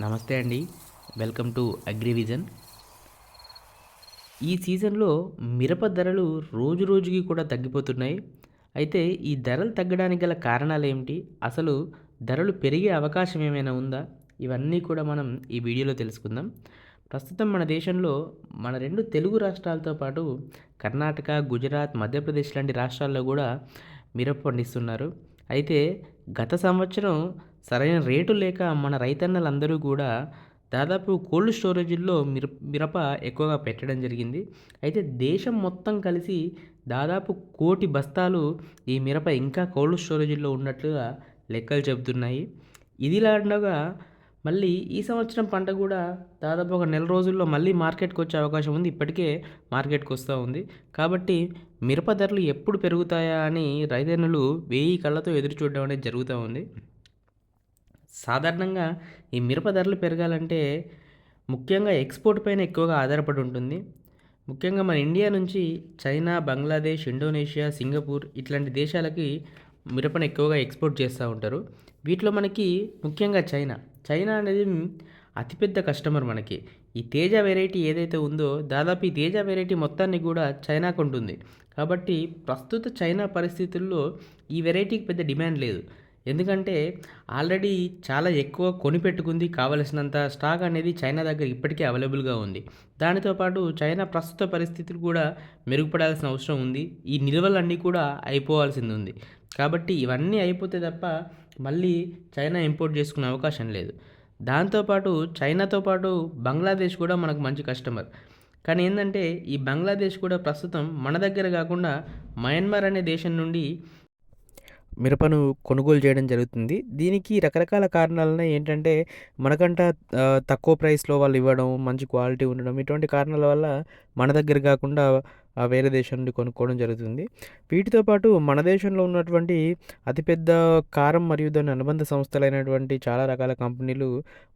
నమస్తే అండి. Welcome to Agrivision. ఈ సీజన్లో మిరప ధరలు రోజు రోజుకి కూడా తగ్గిపోతున్నాయి. అయితే ఈ ధరలు తగ్గడానికి గల కారణాలు ఏమిటి? అసలు ధరలు పెరిగే అవకాశం ఏమైనా ఉందా? ఇవన్నీ కూడా మనం ఈ వీడియోలో తెలుసుకుందాం. ప్రస్తుతం మన దేశంలో మన రెండు తెలుగు రాష్ట్రాలతో పాటు కర్ణాటక గుజరాత్ మధ్యప్రదేశ్ లాంటి రాష్ట్రాల్లో కూడా మిరప పండిస్తున్నారు. అయితే గత సంవత్సరం సరైన రేటు లేక మన రైతన్నలందరూ కూడా దాదాపు కోల్డ్ స్టోరేజీల్లో మిర మిరప ఎక్కువగా పెట్టడం జరిగింది. అయితే దేశం మొత్తం కలిసి దాదాపు కోటి బస్తాలు ఈ మిరప ఇంకా కోల్డ్ స్టోరేజీల్లో ఉన్నట్లుగా లెక్కలు చెబుతున్నాయి. ఇదిలా ఉండగా మళ్ళీ ఈ సంవత్సరం పంట కూడా దాదాపు ఒక నెల రోజుల్లో మళ్ళీ మార్కెట్కి వచ్చే అవకాశం ఉంది. ఇప్పటికే మార్కెట్కి వస్తూ ఉంది. కాబట్టి మిరప ధరలు ఎప్పుడు పెరుగుతాయా అని రైతన్నులు వేయి కళ్ళతో ఎదురు చూడడం అనేది జరుగుతూ ఉంది. సాధారణంగా ఈ మిరప ధరలు పెరగాలంటే ముఖ్యంగా ఎక్స్పోర్ట్ పైన ఎక్కువగా ఆధారపడి ఉంటుంది. ముఖ్యంగా మన ఇండియా నుంచి చైనా బంగ్లాదేశ్ ఇండోనేషియా సింగపూర్ ఇట్లాంటి దేశాలకి మిరపను ఎక్కువగా ఎక్స్పోర్ట్ చేస్తూ ఉంటారు. వీటిలో మనకి ముఖ్యంగా చైనా. చైనా అనేది అతిపెద్ద కస్టమర్ మనకి. ఈ తేజ వెరైటీ ఏదైతే ఉందో దాదాపు ఈ తేజ వెరైటీ మొత్తాన్ని కూడా చైనాకు ఉంటుంది కాబట్టి ప్రస్తుత చైనా పరిస్థితుల్లో ఈ వెరైటీకి పెద్ద డిమాండ్ లేదు. ఎందుకంటే ఆల్రెడీ చాలా ఎక్కువ కొనిపెట్టుకుంది కావలసినంత స్టాక్ అనేది చైనా దగ్గర ఇప్పటికే అవైలబుల్గా ఉంది. దానితో పాటు చైనా ప్రస్తుత పరిస్థితులు కూడా మెరుగుపడాల్సిన అవసరం ఉంది. ఈ నిల్వలన్నీ కూడా అయిపోవాల్సింది ఉంది. కాబట్టి ఇవన్నీ అయిపోతే తప్ప మళ్ళీ చైనా ఇంపోర్ట్ చేసుకునే అవకాశం లేదు. దాంతోపాటు చైనాతో పాటు బంగ్లాదేశ్ కూడా మనకు మంచి కస్టమర్. కానీ ఏంటంటే ఈ బంగ్లాదేశ్ కూడా ప్రస్తుతం మన దగ్గర కాకుండా మయన్మార్ అనే దేశం నుండి మిరపను కొనుగోలు చేయడం జరుగుతుంది. దీనికి రకరకాల కారణాలనే ఏంటంటే మనకంట తక్కువ ప్రైస్లో వాళ్ళు ఇవ్వడం మంచి క్వాలిటీ ఉండడం ఇటువంటి కారణాల వల్ల మన దగ్గర కాకుండా వేరే దేశం నుండి కొనుక్కోవడం జరుగుతుంది. వీటితో పాటు మన దేశంలో ఉన్నటువంటి అతిపెద్ద కారం మరియు దాని అనుబంధ సంస్థలైనటువంటి చాలా రకాల కంపెనీలు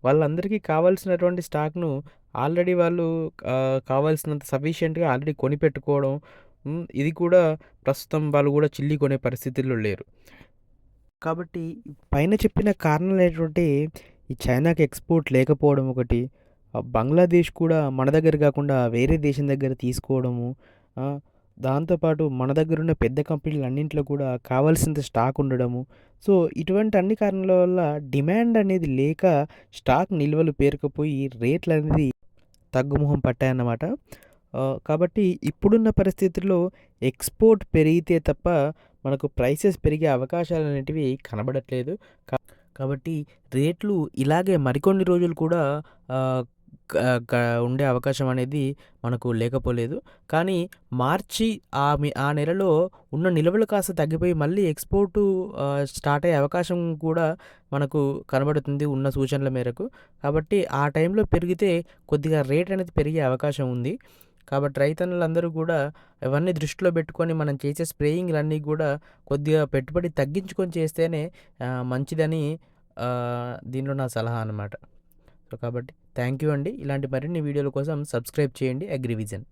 వాళ్ళందరికీ కావాల్సినటువంటి స్టాక్ను ఆల్రెడీ వాళ్ళు కావాల్సినంత సఫిషియెంట్గా ఆల్రెడీ కొనిపెట్టుకోవడం ఇది కూడా ప్రస్తుతం వాళ్ళు కూడా చిల్లి కొనే పరిస్థితుల్లో లేరు. కాబట్టి పైన చెప్పిన కారణాలు ఏంటంటే ఈ చైనాకి ఎక్స్పోర్ట్ లేకపోవడం ఒకటి బంగ్లాదేశ్ కూడా మన దగ్గర కాకుండా వేరే దేశం దగ్గర తీసుకోవడము దాంతోపాటు మన దగ్గర ఉన్న పెద్ద కంపెనీలు అన్నింటిలో కూడా కావాల్సినంత స్టాక్ ఉండడము. సో ఇటువంటి అన్ని కారణాల వల్ల డిమాండ్ అనేది లేక స్టాక్ నిల్వలు పేరుకుపోయి రేట్లు అనేది తగ్గుముఖం పట్టాయన్నమాట. కాబట్టి ఇప్పుడున్న పరిస్థితుల్లో ఎక్స్పోర్ట్ పెరిగితే తప్ప మనకు ప్రైసెస్ పెరిగే అవకాశాలు అనేటివి కనబడట్లేదు. కా- కాబట్టి రేట్లు ఇలాగే మరికొన్ని రోజులు కూడా ఉండే అవకాశం అనేది మనకు లేకపోలేదు. కానీ మార్చి ఆ మీ- ఆ నెలలో ఉన్న నిల్వలు కాస్త తగ్గిపోయి మళ్ళీ ఎక్స్పోర్ట్ స్టార్ట్ అయ్యే అవకాశం కూడా మనకు కనబడుతుంది ఉన్న సూచనల మేరకు. కాబట్టి ఆ టైంలో పెరిగితే కొద్దిగా రేట్ అనేది పెరిగే అవకాశం ఉంది. కాబట్టి రైతన్నులందరూ కూడా ఇవన్నీ దృష్టిలో పెట్టుకొని మనం చేసే స్ప్రేయింగ్లన్నీ కూడా కొద్దిగా పెట్టుబడి తగ్గించుకొని చేస్తేనే మంచిదని దీనిలో నా సలహా అన్నమాట. సో కాబట్టి థ్యాంక్ యూ అండి. ఇలాంటి మరిన్ని వీడియోల కోసం సబ్స్క్రైబ్ చేయండి. అగ్రివిజన్.